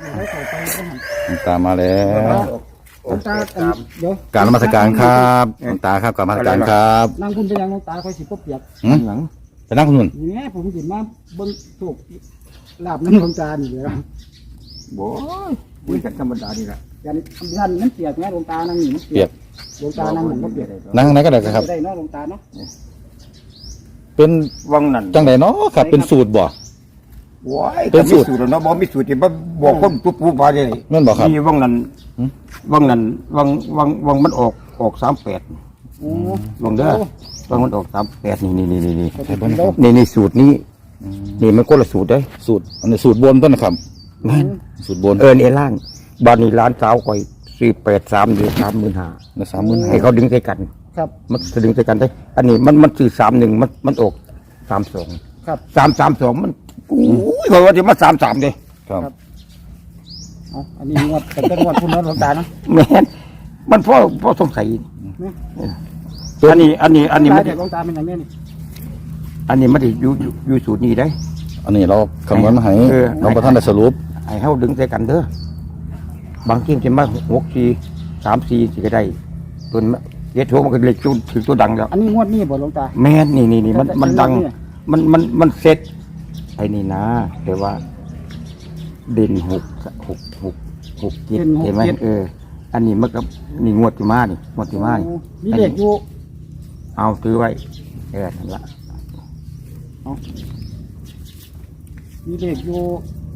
หันหลวงตามาแล้วหลวงตาอันเดี๋ยวการนมัสการครับหลวงตาครับการนมัสการครับนั่งคุณไปยังหลวงตาคอยสิบ่เปียกหืมหลังไปนั่งคุณนุ่นนี่แม่ผมสิมาเบิ่งถูกลาบน้ำหลวงตานี่เดี๋ยวโอ้ยคุยกันธรรมดานี่แหละยันยันมันเปียกแม่หลวงตานั่งนี่มันเปียกหลวงตานั่งมันก็เปียกนั่งไหนก็ได้ครับ ได้เนาะหลวงตาเนาะเป็นวังนั่นจังไดเนาะครับ เป็นสูตรบ่ ว้ายเป็นสูตรก็มีสูตรแล้วเนาะบ่มีสูตรที่บ่บอกคนปุ๊บปุ๊บมาเลยแม่นบ่ครับ นี่วังนั้นหืมวังนั้นวังวังวังมันออกออก38โอ้วังเด้อวังมันออก38นี่นี่นี่นี่นี่ไปเบิ่งเด้อนี่นี่สูตรนี้นี่มันคนละสูตรเด้อสูตรอันนี้สูตรบนต้นนะครับ แม่นสูตรบนเอิ้นเอล่างบ้านนี้ร้านสาวข่อย483หรือ35,000ในสามหมื่นให้เขาดึงใส่กัน ครับ มันจะดึงใส่กันได้ อันนี้มันมันคือ31มันมันออก32 ครับ332มันอุ้ยเพราะว่าที่มา33เด้ครับ เอาอันนี้งวดเป็นเป็นงวดคุณเนาะหลวงตาเนาะ แม่นมันพ่อพ่อสงสัยเนี่ยอันนี้ อันนี้ อันนี้ตามันเด็กหลวงตาเป็นอย่างนี้นี่อันนี้มันได้อยู่อยู่อยู่สูตรนี้ได้ อันนี้เราคำนวณมาให้เออ เราประท่านได้สรุปให้เฮาดึงใส่กันเด้อบางทีมันจะมาหกสี่สามสี่สิก็ได้ตัวนั้นเยดโทมันก็เลยจุดถึงตัวดังแล้ว อันนี้งวดนี้บ่หลวงตาแม่นนี่นี่นี่มันแต่มันดัง แต่เนี่ย มันมันมันเซ็ตไอ้นี่นะแต่ว่าเด่นหกหกหกหกเจ็ดเห็นไหมเออ อันนี้มันก็นี่งวดที่มานี่งวดที่มานี่โอ้มีเด็กอยู่เอาซื้อไว้เออนั่นละมีเด็กอยู่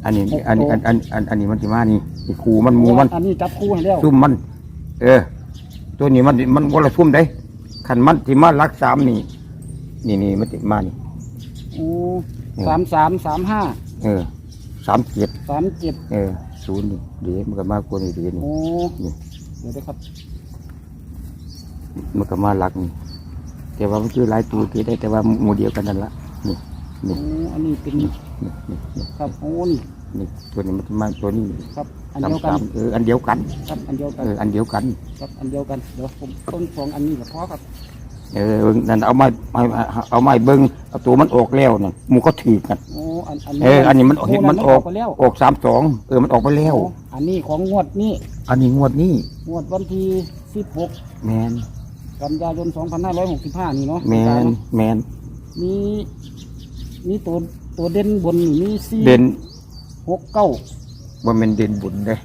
อันนี้หกอันนี้โตอันอันอันอันนี้มันที่มานี่นี่ครูมันหมูมันอันนี้จับคู่ให้แล้วซุ่มมัน เออ ตัวนี้มันมันวละซุ่มได้ขันมันที่มารักสามนี่ นี่นี่มันติมานี่ โอ้สามสามสามห้าเออสามเจ็ดสามเจ็ดเออศูนย์นี่เดี๋ยวมันก็มากกว่านี่เดี๋ยวนี่โอ้นี่เดี๋ยวนะครับมันก็มารักนี่แต่ว่ามันคือหลายตัวที่ได้แต่ว่าหมู่เดียวกันนั่นละนี่โอ้อันนี้เป็นนี่นี่นี่ครับโอ้นี่นี่ตัวนี้มันจะมาตัวนี้ครับอันสามเดียวกันสามเอออันเดียวกัน ครับอันเดียวกันเอออันเดียวกันครับอันเดียวกันเดี๋ยวผมต้นสองอันนี้กับพ่อครับ เออนั่นเอาไม้ไม้เอาไม้เบิ้งเอาตัวมันออกแล้วนั่นหมูก็ถือกัน โอ้อันอันเอออันนี้มันเห็นมันออก ไปแล้วออกสามสองเออมันออกไปแล้วโอ้อันนี้ของงวดนี้อันนี้งวดนี้งวดวันที่สิบหกแมนกันยายนสองพันห้าร้อยหกสิบห้านี่เนาะแมนแมนมีมีตัวตัวเด่นบนนี่มีสี่เด่นหกเก้าว่ามันเด่นบุญเด้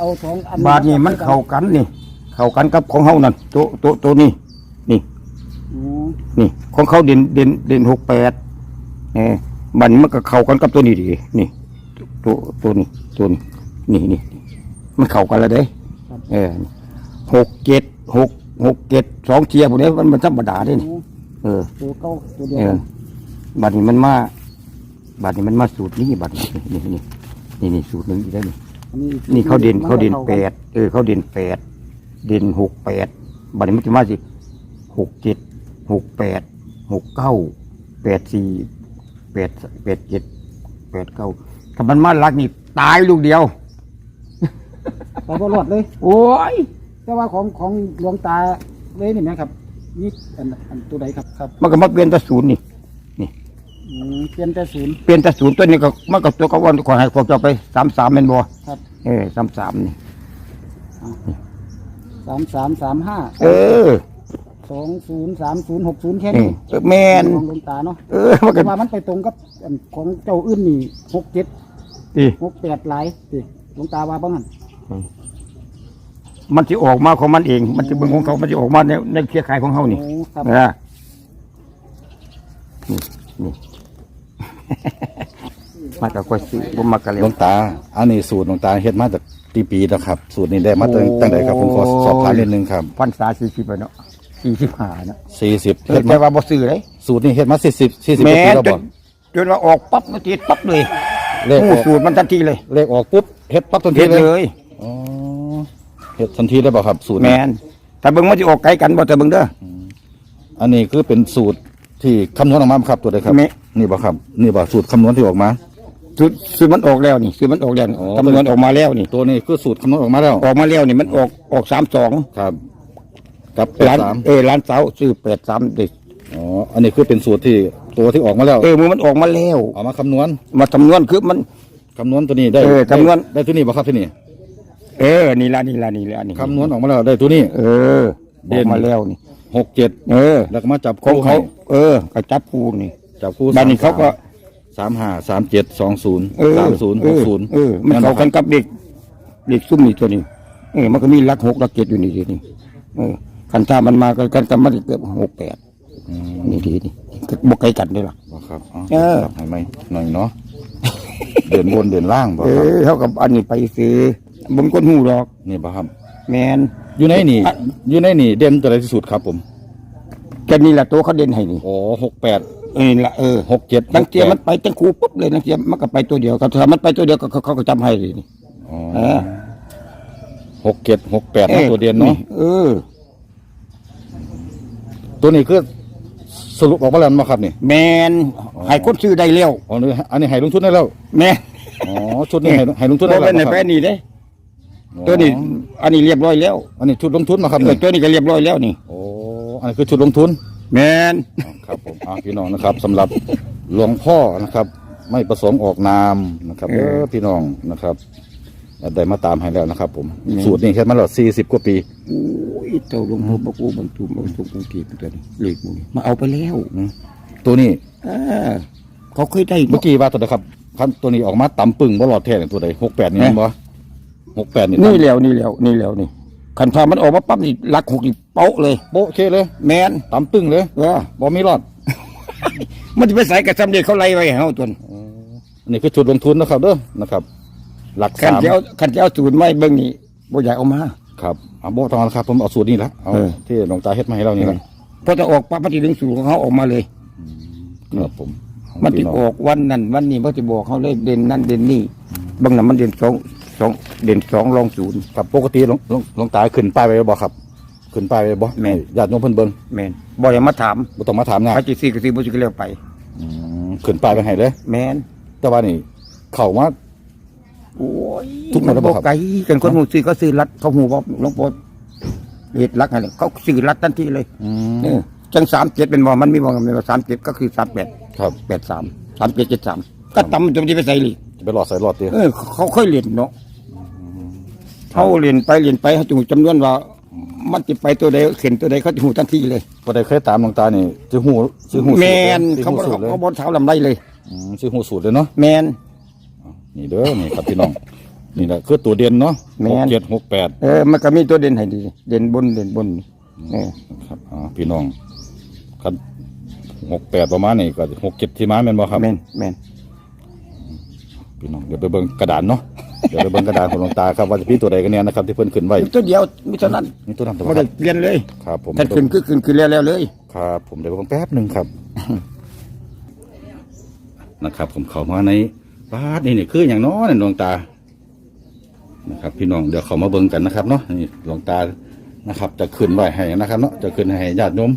เอาสองอันบาทนี่มันเข้ากันนี่ เข้ากันกับของเฮานั่นตัวตัวตัวนี้นี่อืม นี่ ของเขาเด่นเด่นเด่นหกแปดเออบัดนมันก็เข้ากันกับตัวนี้ดีนี่ ตัวตัวนี้ตัวนี้นี่นี่มันเข้ากันแล้วเด้เออหกเจ็ดหกหกเจ็ดสองเทียพวกนี้มันมันธรรมดาเด้นี่โอ้เออตัวเก้าตัวเดียวเออกันบัดนี้มันมาบัดนี้มันมาสูตรนี้บัดนี้นี่นี่นี่นี่สูตรหนึ่งอีกแล้วนี่อันนี้นี่เขาเด่นเขาเด่นมัก็แปดเออเขาเด่นแปดเด่นหกแปดบัดนี้มันจะมาสิหกเจ็ด หกแปดหกเก้าแปดสี่แปดแปดเจ็ดแปดเก้าถ้ามันมาลักนี่ตายลูกเดียวไปบ่รอดเลย โอ้ยแต่ว่าของของหลวงตาเลยนี่นะครับนี่อันอันตัวใดครับครับมันก็มาเปลี่ยนแตะศูนย์นี่อืมเปลี่ยนแต่ศูนย์ เปลี่ยนแตะศูนย์ตัวนี้ก็มันก็ตัวก็วันขอให้พวกเจ้าไปสามสามเป็นบ่ครับ เออสามสามนี่ สามสามสามห้า เออ สองศูนย์สามศูนย์หกศูนย์แค่เอนี้อเออแมนของหลวงตาเนาะเออมันก็แต่ว่ามันไปตรงกับอันของเจ้าอื่นนี่หกเจ็ดดีหกแปดหลายสิหลวงตาว่าบ้างหันมันจะออกมาของมันเอง มันจะเบิ่งของเขา มันจะออกมาในในเครือข่ายของเขานี่โอ้ครับนะนี่นี่ มากับกวยซื้อบ่มากับเหลหลววงตา อันนี้สูตรหลวงตาเฮ็ดมาจากกี่ปีแล้วครับ สูตรนี้ได้มาตั้งโอ้ตั้งแต่ครับผมขอสอบถามนิดนึงครับ พันษาสี่สิบเนาะ สี่สิบห้าเนาะสี่สิบเอเฮ็อดแต่มาว่าบ่ซื้อเลยสูตรนี้เฮ็ดมาสี่สิบสี่สิบแม้ปีแล้วจบ่นจนว่าออกปั๊บมันติดปั๊บเลยเลขอผู้อกสูตรมันทันทีเลยเลขออกปุ๊บเฮ็ดปั๊บทันทีเฮ็ดเลเลยยอ๋อเฮ็ดทันทีได้บ่ครับ สูตรแมนี้นแต่เบิ่งมันจะออกไกลกันบ่แต่เบิ่งเด้อ อันนี้คือเป็นสูตรที่คำนวณออกมาครับตัวใดครับแม่ นี่บ่ครับนี่บ่สูตรคำนวณที่ออกมา สูตรสูตรมันออกแล้วนี่สูตรมันออกแล้วนี่อ๋อ คำนวณออกมาแล้วนี่ ตัวนี้คือสูตรคำนวณออกมาแล้ว ออกมาแล้วนี่มันออกออกสามสองครับ กับแปดร้านสามเออร้านเสาซื้อแปดสามเด็กอ๋อ อันนี้คือเป็นสูตรที่ตัวที่ออกมาแล้ว เออมือมันออกมาแล้ว เอามาคำนวณมาคำนวณคือมัน คำนวณตัวนี้ได้เออคำนวณ ได้ได้ตัวนี้บ่ครับที่นี่เออนี่ละนี่ละนี่ละนี่คำนวณออกมาแล้วได้ตัวนี้ เออเด่เด่นนมาแล้วนี่ หกเจ็ดเออแล้วก็มาจับของคู่เขา ให้เออก็จับคู่นี่จับคู่บ้านนี้เขาก็สามห้าสามเจ็ดสองศูนย์เออสามศูนย์เอหกอศูนย์เออมันเข้ากันกับเด็กเด็กซุ่มนี่ตัวนี้เออมันก็มีหลักหกหลักเจ็ดอยู่นี่ทีนี่เออ คันถ้ามันมากันกันกันมันเกือบหกแปดอืมนี่ทีนี่ก็บกไกลกันด้วยล่ะ บ่ครับเออ จับให้ไหมหน่อยเนาะ เด่นบนเด่นล่างบ่เอครับอเท่ากับอันนี้ไปซื้อผมก้นหูดอก นี่บ่ครับ แมน อยู่ในนี่ อะ อยู่ในนี่ เด่นตัวไหนที่สุดครับผมแค่นี้แหละตัวเขาเด่นให้นี่โอ้หกแปดเออนี่ละเออหกเจ็ดตั้งเทียมันไปตั้งคูปุ๊บเลยตั้งเทียมันก็ไปตัวเดียวก็ถ้ามันไปตัวเดียวก็เขาเขาก็จำให้เลยนี่อ๋อเออหกเจ็ดหกแปดนะตัวเด่นเนาะเออ ตัวนี้คือสรุปออกมาแล้วมั้งครับนี่แมนให้คนซื้อได้เร็วอ๋อนี่อันนี้ให้ลงทุนได้แล้วแม่อ๋อชุดนี้ให้ให้ลงทุนตัได้วแล้วเป็นในบ่แปครับนี่เด้อ๋อตัวนี้ อันนี้เรียบร้อยแล้ว อันนี้ชุดลงทุนมาครับเออนี่ตัวนี้ก็เรียบร้อยแล้วนี่โอ้อันนี้คือชุดลงทุน แมนครับผมอ่าพี่น้องนะครับสำหรับหลวงพ่อนะครับ ไม่ประสงค์ออกนามนะครับเออพี่น้องนะครับ ได้มาตามให้แล้วนะครับ ผมสูตรนี้แค่มาแล้วสี่สิบกว่าปี โอ้ยเจ้าหลวงพ่อบอกกูบรรทุกบรรทุกบางทีตัวนี้เลขมึงมาเอาไปแล้วตัวนี้เออเขาเคยได้เมื่อกี้ว่าตัวไหนครับคันตัวนี้ออกมาต่ำปึ่งบ่หลอดแท้นี่ตัวใดหกแปดนี่เอ๊ะบ่หกแปดนี่นี่แล้วนี่แล้วนี่แล้วนี่คันพามันออกมาปั๊บนี่ลักหกนี่เป๊ะเลย โป๊ะเคเลยแมนต่ำปึ่งเลยเออบ่มีรอดมันจะไปใส่กับสำเร็จเขาไล่ไว้ให้เฮาตัวนี้อันนี้คือจุดลงทุนนะครับเด้อนะครับ หลักคันสามจะเอาคันจะเอาสูตรไม้เบิ่งนี่บ่อยากเอามา ครับเอาโบทองนะครับ ผมเอาสูตรนี้ละเอาเออ ที่หลวงตาเฮ็ดมาให้เรานี่ละพอจะออกปั๊บมันจะดึงสูตรของเขาออกมาเลย ครับผมมันจะพี่องออกวันนั้นวันนี้มันจะบอกเขาเลยเด่นนั่นเด่นนี่บางนั้นมันเด่นสองสองเด่นสองรองศูนย์ ครับปกติหลวงหลวงหลวงตาขึ้นป้ายไว้บ่ครับ ขึ้นป้ายไว้บ่แม่น ญาติโยมเพิ่นเบิ่งแมนบ่อยากมาถามบ่ต้องมาถามนะใครจะซื้อก็ซื้อบ่ซื้อก็เลี้ยวไป อืมขึ้นป้ายไว้ให้เลย แมนแต่ว่านี่ เข้ามา โอ้ยทุกหมดแล้วบ่ครับ ไกลกันคนหูซื้อก็ซื้อรัดเขาหูบอกหลวงพ่อเหตุรักอะไรเขาซื้อรัดทันทีเลยอืมเออจังสามเจ็ดเป็นบ่มันมีบ่กันเป็นสามเจ็ดก็คือสามแปดครับแปดสามสามเจ็ดเจ็ดสามก็ตำจะไม่ไปใส่เลย จะไปหลอดใส่หลอดเดียวเออเขาค่อยเรียนเนาะเขาเรียนไปเรียนไปเขาจูจำนวนว่า มันจะไปตัวใดเข็นตัวใดเขาจะหูทันทีเลยบ่ได้เคยตามหลวงตานี่สิฮู้สิฮู้สูตรแมนสิเขาฮู้บอกสูตรเลยเขาบอลเท้าลำไรเลยอืมสิฮู้สูตรเลยเนาะแมน นี่เด้อนี่ครับพี่น้อง นี่แหละคือตัวเด่นเนาะแม่นหกเจ็ดหกแปดเออมันก็มีตัวเด่นให้ดี เด่นบนเด่นบนเออครับอ่าพี่น้องคันหกแปดประมาณนี้ก็หกเจ็ดที่มาแม่นบ่ครับ แมนแมนพี่น้องเดี๋ยวไปเบิ่งกระดานเนาะ เดี๋ยวไปเบิ่งกระดานของหลวงตาครับว่าจะพี่ตัวใดกันเนี่ยนะครับที่เพิ่นขึ้นไว้ตัวเดียวมีเท่านั้นนี่ตัวนั้นตัวไม่คได้รับเปลี่ยนเลยครับผมท่านขึ้นคือขึ้นคือแล้วแล้วเลย ครับผมเดี๋ยวไปเบิ่งแป๊บหนึ่งครับ นะครับ ผมเข้ามาใน บานนี่นี่คืออย่างน้อนี่หลวงตา นะครับ พี่น้องเดี๋ยวเขามาเบิ่งกันนะครับเนาะนี่หลวงตานะครับจะขึ้นไว้ให้นะครับเนาะจะขึ้นให้ญาติโยม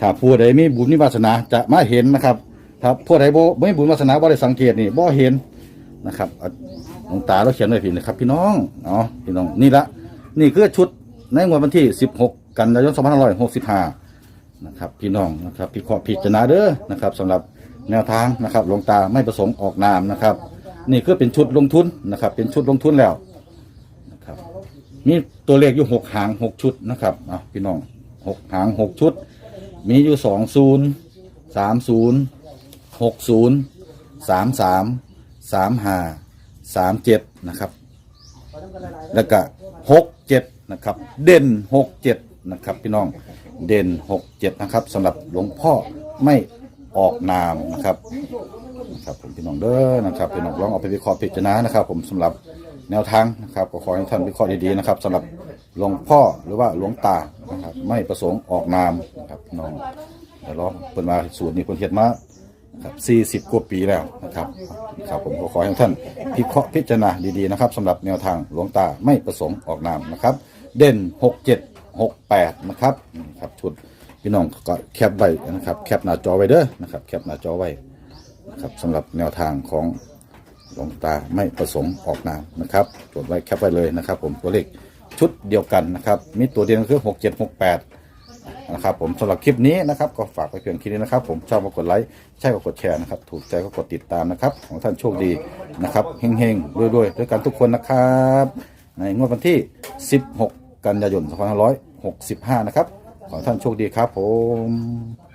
ถ้าผู้ใดมีบุญมีวาสนาจะมาเห็นนะครับ ถ้าผู้ใดบ่ไม่บุญวาสนาบ่ได้สังเกตนี่บ่เห็นนะครับอะหลวงตาเราเขียนไว้ผิดนะครับ พี่น้องเนาะพี่น้องนี่ละนี่คือชุดในงวดวันที่ 16 กันยายน2565นะครับพี่น้องนะครับพิเคราะห์พิจารณาเด้อนะครับสำหรับแนวทางนะครับหลวงตาไม่ประสงค์ออกนามนะครับ นี่คือเป็นชุดลงทุนนะครับ เป็นชุดลงทุนแล้วนะครับมีตัวเลขอยู่หกหางหกชุดนะครับอะพี่น้องหกหางหกชุด มีอยู่สองศูนย์สามศูนย์หกศูนย์สามสามสามห้าสามเจ็ดนะครับ แล้วก็หกเจ็ดนะครับ เด่นหกเจ็ดนะครับ พี่น้องเด่นหกเจ็ดนะครับสำหรับหลวงพ่อไม่ออกนามนะครับ ครับผมพี่น้องเด้อนะครับพี่น้องลองเอาไปวิเคราะห์พิจารณานะครับ ผมสำหรับแนวทางนะครับก็ขอให้ท่านวิเคราะห์ดีๆนะครับสำหรับหลวงพ่อหรือว่าหลวงตานะครับไม่ประสงค์ออกนามนะครับน้องเดี๋ยวลองเปิดมาสูตรนี้เพิ่นเฮ็ดมาครับ40กว่าปีแล้วนะครับครับผมก็ขอให้ท่านพิเคราะห์พิจารณาดีๆนะครับสำหรับแนวทางหลวงตาไม่ประสงค์ออกนามนะครับ เด่น 67 68นะครับครับชุดพี่น้องก็แคปไว้นะครับ แคปหน้าจอไว้เด้อนะครับ แคปหน้าจอไว้ นะครับสำหรับแนวทางของหลวงตาไม่ประสงค์ออกนามนะครับจดไว้แคปไว้เลยนะครับ ผมตัวเลขชุดเดียวกันนะครับมีตัวเดียวก็คือ 67 68นะครับผมสำหรับคลิปนี้นะครับก็ฝากไปเพียงแค่นี้นะครับ ผมชอบก็กดไลค์ใช่ก็กดแชร์นะครับถูกใจก็กดติดตามนะครับ ของท่านโชคดีนะครับเฮงๆรวยๆด้วยกันทุกคนนะครับในงวดวันที่ 16 กันยายน2565 นะครับ ขอท่านโชคดีครับผม